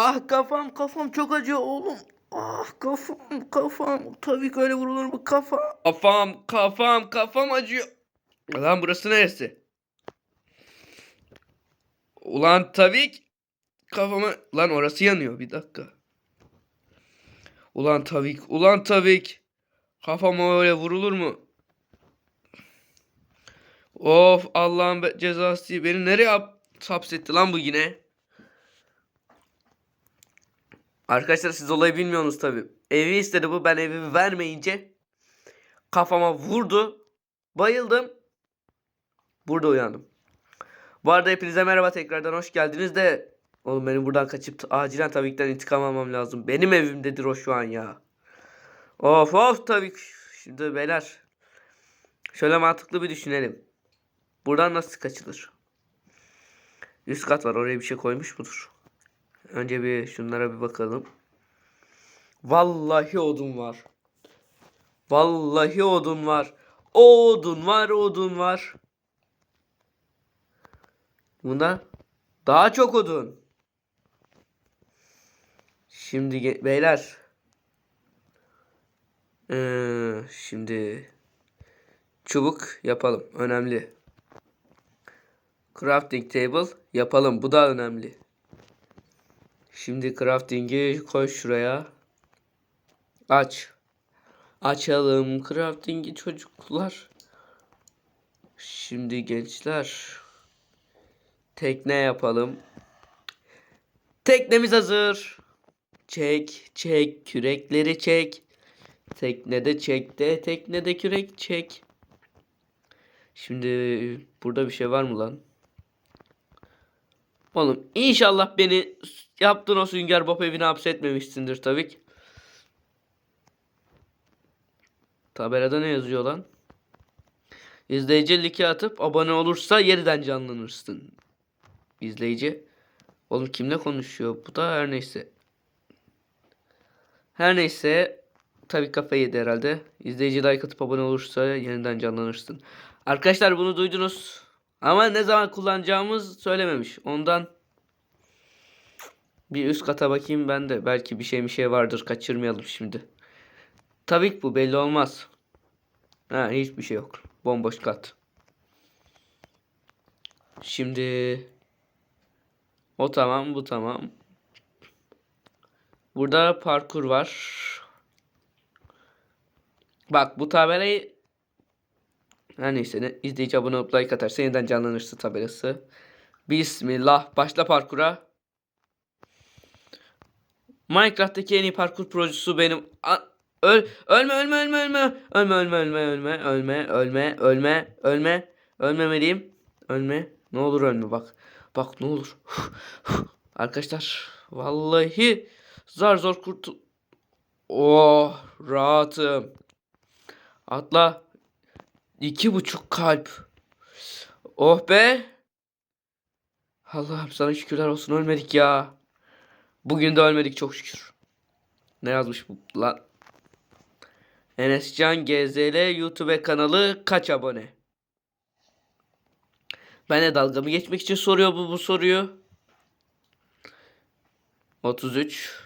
Ah kafam kafam çok acıyor oğlum. Ah kafam kafam. Tabii ki öyle vurulur mu kafam. Kafam kafam kafam acıyor. Lan burası neresi? Ulan tabii ki kafama... Lan orası yanıyor bir dakika. Ulan tabii ki, ulan tabii ki. Kafama öyle vurulur mu? Of Allah'ın be- cezası beni nereye hap- hapsetti lan bu yine? Arkadaşlar siz olayı bilmiyorsunuz tabi. Evi istedi bu ben evi vermeyince kafama vurdu. Bayıldım. Burada uyandım. Bu arada hepinize merhaba tekrardan hoş geldiniz de Oğlum benim buradan kaçıp acilen ki intikam almam lazım. Benim evimdedir o şu an ya. Of of tabii ki. Şimdi beyler. Şöyle mantıklı bir düşünelim. Buradan nasıl kaçılır? Üst kat var oraya bir şey koymuş mudur? Önce bir şunlara bir bakalım. Vallahi odun var. Vallahi odun var. Odun var, odun var. Bunda daha çok odun. Şimdi beyler. Ee, şimdi çubuk yapalım. Önemli. Crafting table yapalım. Bu da önemli. Şimdi crafting'i koy şuraya. Aç. Açalım crafting'i çocuklar. Şimdi gençler. Tekne yapalım. Teknemiz hazır. Çek, çek, kürekleri çek. Teknede çek de, teknede kürek çek. Şimdi burada bir şey var mı lan? Oğlum inşallah beni yaptığın o Sünger Bob evine hapsetmemişsindir tabii ki. Tabelada ne yazıyor lan? İzleyici like atıp abone olursa yeniden canlanırsın. İzleyici. Oğlum kimle konuşuyor? Bu da her neyse. Her neyse. Tabii kafayı yedi herhalde. İzleyici like atıp abone olursa yeniden canlanırsın. Arkadaşlar bunu duydunuz. Ama ne zaman kullanacağımız söylememiş. Ondan bir üst kata bakayım ben de. Belki bir şey bir şey vardır. Kaçırmayalım şimdi. Tabii ki bu belli olmaz. Ha hiçbir şey yok. Bomboş kat. Şimdi o tamam, bu tamam. Burada parkur var. Bak bu tabelayı her neyse izleyici abone olup like atarsa yeniden canlanırsa tabelası. Bismillah. Başla parkura. Minecraft'taki en iyi parkur projesi benim. A Öl ölme ölme ölme ölme. Ölme ölme ölme ölme ölme ölme ölme ölme. Ölmemeliyim. Ölme. Ne olur ölme bak. Bak ne olur. Arkadaşlar vallahi zar zor kurtul. Oh rahatım. Atla. İki buçuk kalp. Oh be. Allah'ım sana şükürler olsun ölmedik ya. Bugün de ölmedik çok şükür. Ne yazmış bu lan? Enescan GZL YouTube kanalı kaç abone? Bana dalga mı geçmek için soruyor bu bu soruyu. 33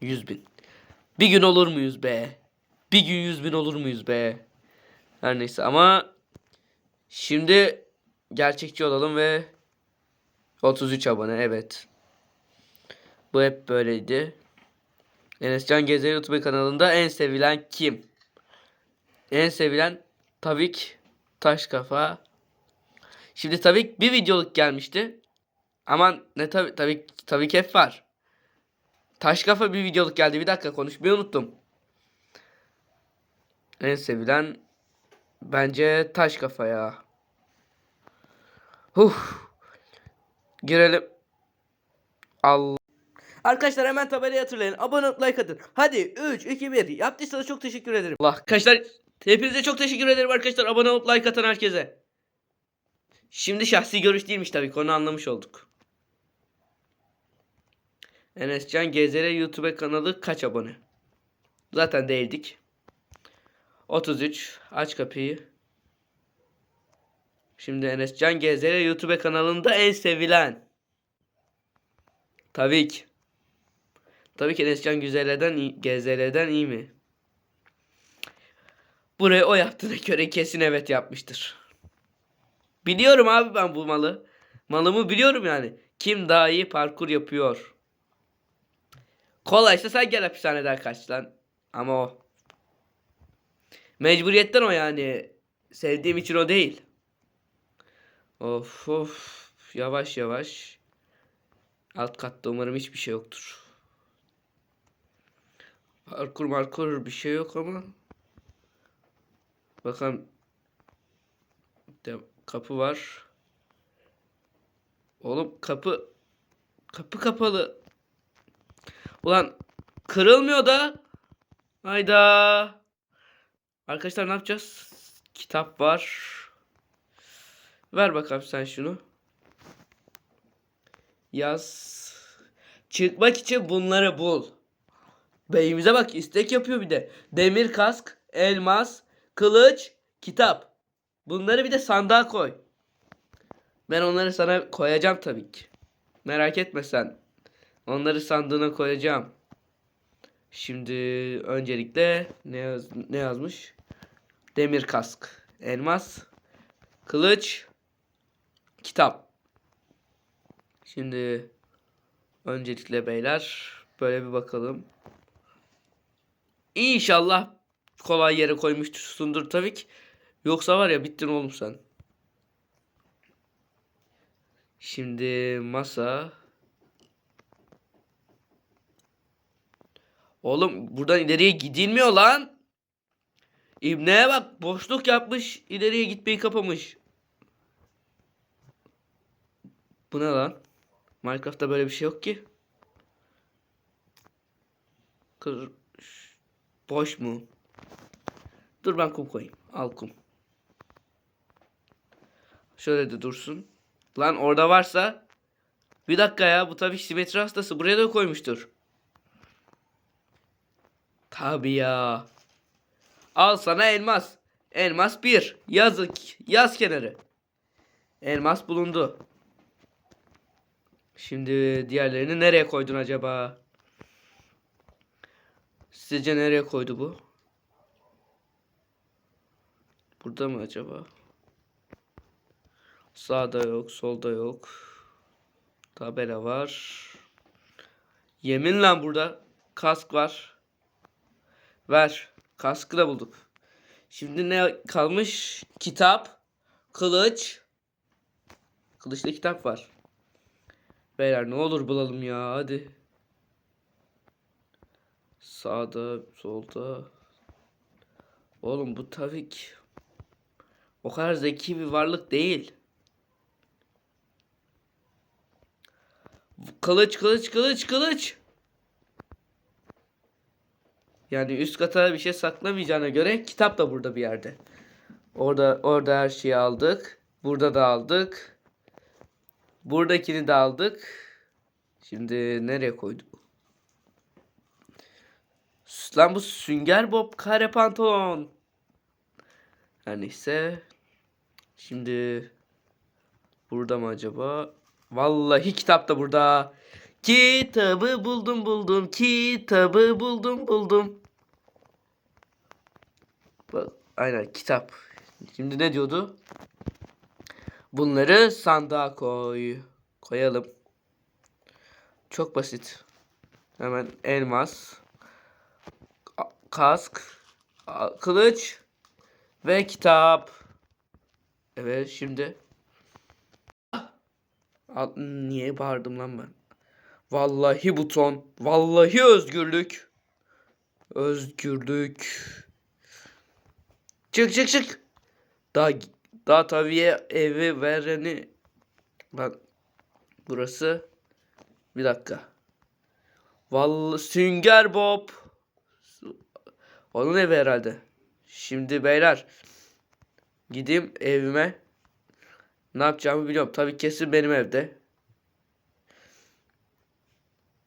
100 bin. Bir gün olur muyuz be? Bir gün 100 bin olur muyuz be? Her neyse ama şimdi gerçekçi olalım ve 33 abone evet. Bu hep böyleydi. Enescan Gezer YouTube kanalında en sevilen kim? En sevilen tabii ki Taş Kafa. Şimdi tabii ki bir videoluk gelmişti. Ama ne tabii tabii ki hep var. Taş Kafa bir videoluk geldi. Bir dakika konuşmayı unuttum. En sevilen bence Taş Kafa ya. Huh. Girelim. Allah. Arkadaşlar hemen tabelayı hatırlayın. Abone olup like atın. Hadi 3, 2, 1. Yaptıysanız çok teşekkür ederim. Allah. Arkadaşlar hepinize çok teşekkür ederim arkadaşlar. Abone olup like atan herkese. Şimdi şahsi görüş değilmiş tabii ki onu anlamış olduk. Enescan GZR YouTube kanalı kaç abone? Zaten değildik. 33. Aç kapıyı. Şimdi Enescan GZR YouTube kanalında en sevilen. Tabii ki. Tabii ki Enescan Güzeller'den iyi, GZL'den iyi mi? Buraya o yaptığına göre kesin evet yapmıştır. Biliyorum abi ben bu malı. Malımı biliyorum yani. Kim daha iyi parkur yapıyor. Kolaysa sen gel hapishaneden kaç lan. Ama o. Mecburiyetten o yani. Sevdiğim için o değil. Of of. Yavaş yavaş. Alt katta umarım hiçbir şey yoktur. Parkur markur bir şey yok ama. Bakalım. De, kapı var. Oğlum kapı kapı kapalı. Ulan kırılmıyor da. Hayda. Arkadaşlar ne yapacağız? Kitap var. Ver bakalım sen şunu. Yaz. Çıkmak için bunları bul. Beyimize bak istek yapıyor bir de. Demir kask, elmas, kılıç, kitap. Bunları bir de sandığa koy. Ben onları sana koyacağım tabii ki. Merak etme sen. Onları sandığına koyacağım. Şimdi öncelikle ne yaz ne yazmış? Demir kask, elmas, kılıç, kitap. Şimdi öncelikle beyler böyle bir bakalım. İnşallah kolay yere koymuşsundur tabii ki. Yoksa var ya bittin oğlum sen. Şimdi masa. Oğlum buradan ileriye gidilmiyor lan. İbneye bak boşluk yapmış ileriye gitmeyi kapamış. Bu ne lan? Minecraft'ta böyle bir şey yok ki. Kır... Boş mu? Dur ben kum koyayım. Al kum. Şöyle de dursun. Lan orada varsa bir dakika ya bu tabii simetri hastası buraya da koymuştur. Tabii ya. Al sana elmas. Elmas bir. Yazık. Yaz kenarı. Elmas bulundu. Şimdi diğerlerini nereye koydun acaba? Sizce nereye koydu bu? Burada mı acaba? Sağda yok, solda yok. Tabela var. Yemin lan burada kask var. Ver. Kaskı da bulduk. Şimdi ne kalmış? Kitap, kılıç. Kılıçta kitap var. Beyler ne olur bulalım ya hadi. Sağda, solda. Oğlum bu Tavik o kadar zeki bir varlık değil. Kılıç, kılıç, kılıç, kılıç. Yani üst kata bir şey saklamayacağına göre kitap da burada bir yerde. Orada orada her şeyi aldık. Burada da aldık. Buradakini de aldık. Şimdi nereye koyduk? Lan bu sünger bob kare pantolon. Her neyse. Şimdi burada mı acaba? Vallahi kitap da burada. Kitabı buldum buldum. Kitabı buldum buldum. Aynen kitap. Şimdi ne diyordu? Bunları sandığa koy. Koyalım. Çok basit. Hemen elmas. Kask. Kılıç. Ve kitap. Evet şimdi. Niye bağırdım lan ben? Vallahi buton. Vallahi özgürlük. Özgürlük. Çık çık çık. Daha daha tabiye evi vereni. Bak burası. Bir dakika. Vallahi Sünger Bob. Onun evi herhalde. Şimdi beyler. Gideyim evime. Ne yapacağımı biliyorum. Tabii kesin benim evde.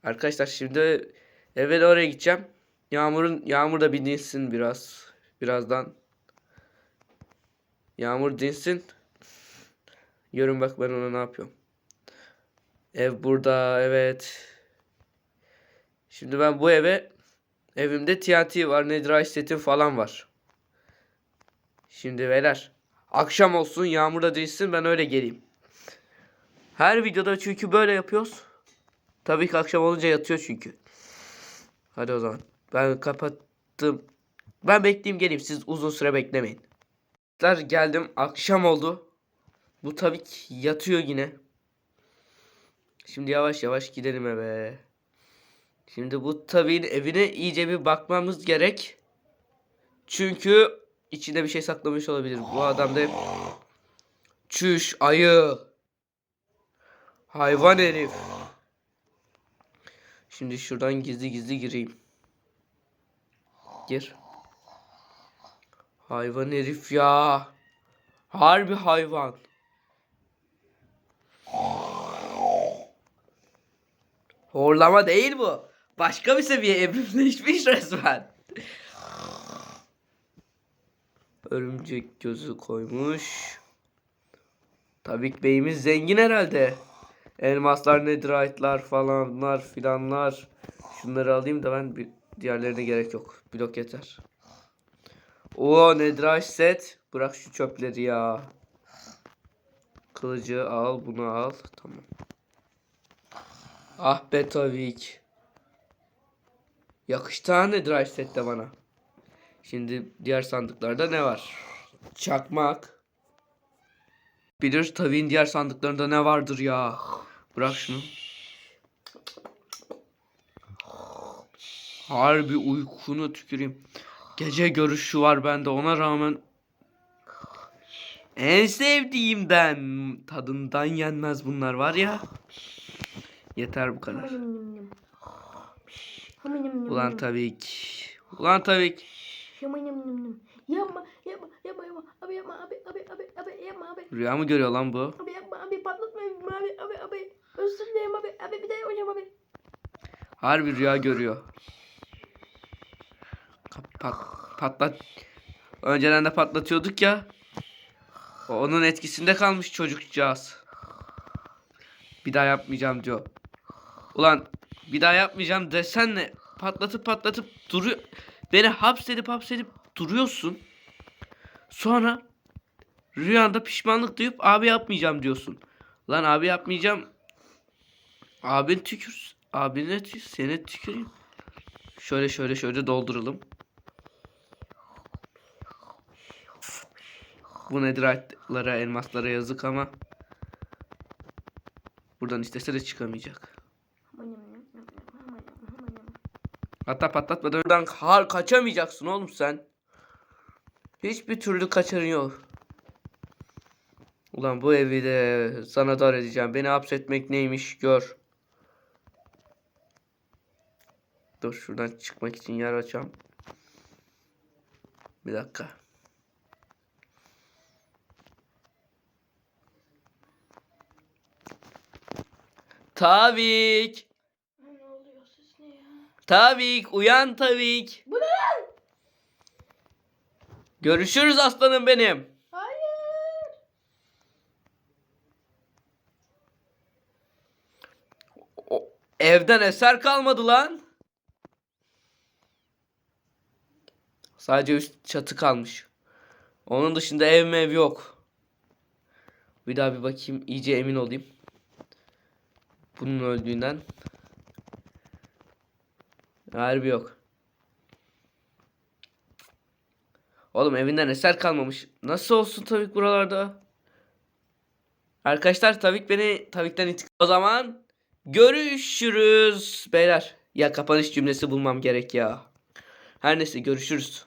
Arkadaşlar şimdi eve oraya gideceğim. Yağmurun yağmur da bir dinsin biraz. Birazdan. Yağmur dinsin. Görün bak ben ona ne yapıyorum. Ev burada evet. Şimdi ben bu eve evimde TNT var, Netherite setim falan var. Şimdi beyler akşam olsun yağmurda değilsin ben öyle geleyim. Her videoda çünkü böyle yapıyoruz. Tabii ki akşam olunca yatıyor çünkü. Hadi o zaman. Ben kapattım. Ben bekleyeyim geleyim. Siz uzun süre beklemeyin. Arkadaşlar geldim. Akşam oldu. Bu tabii ki yatıyor yine. Şimdi yavaş yavaş gidelim eve. Şimdi bu tabiin evine iyice bir bakmamız gerek. Çünkü içinde bir şey saklamış olabilir. Bu adam da. Çüş ayı. Hayvan herif. Şimdi şuradan gizli gizli gireyim. Gir. Hayvan herif ya. Harbi hayvan. Horlama değil bu. Başka bir seviye evrimleşmiş resmen. Örümcek gözü koymuş. Tabii ki beyimiz zengin herhalde. Elmaslar, netherite'lar falanlar filanlar. Şunları alayım da ben bir diğerlerine gerek yok. Blok yeter. O netherite set. Bırak şu çöpleri ya. Kılıcı al, bunu al. Tamam. Ah be Tavik. Yakıştı ha netherite set de bana. Şimdi diğer sandıklarda ne var? Çakmak. Bilir Tavik'in diğer sandıklarında ne vardır ya. Bırak şunu. Harbi uykunu tüküreyim. Gece görüşü var bende ona rağmen en sevdiğimden tadından yenmez bunlar var ya. Yeter bu kadar. Ulan tabii ki. Ulan tabii ki. Yapma yapma yapma yapma abi yapma abi abi abi abi yapma abi Rüya mı görüyor lan bu? abi yapma abi patlatma abi abi abi özür dilerim abi abi bir daha yapacağım abi Harbi rüya görüyor. Pat, patlat. Önceden de patlatıyorduk ya. Onun etkisinde kalmış çocukcağız. Bir daha yapmayacağım diyor. Ulan bir daha yapmayacağım desenle patlatıp patlatıp duruyor. Beni hapsedip hapsedip duruyorsun. Sonra rüyanda pişmanlık duyup abi yapmayacağım diyorsun. Lan abi yapmayacağım. Abin tükür. Abine tükür. Seni tüküreyim. Şöyle şöyle şöyle dolduralım. Bu netherite'lara, elmaslara yazık ama buradan istese de çıkamayacak. Hatta patlatmadan buradan har kaçamayacaksın oğlum sen. Hiçbir türlü kaçarın yok. Ulan bu evi de sana dar edeceğim. Beni hapsetmek neymiş gör. Dur şuradan çıkmak için yer açacağım. Bir dakika. Tavik. Ne oluyor siz ne ya? Tavik uyan Tavik. Bu ne lan? Görüşürüz aslanım benim. Hayır. O, evden eser kalmadı lan. Sadece üst çatı kalmış. Onun dışında ev mev yok. Bir daha bir bakayım iyice emin olayım. Bunun öldüğünden. Harbi yok. Oğlum evinden eser kalmamış. Nasıl olsun Tavik buralarda? Arkadaşlar Tavik beni Tavik'ten intikam. O zaman görüşürüz beyler. Ya kapanış cümlesi bulmam gerek ya. Her neyse görüşürüz.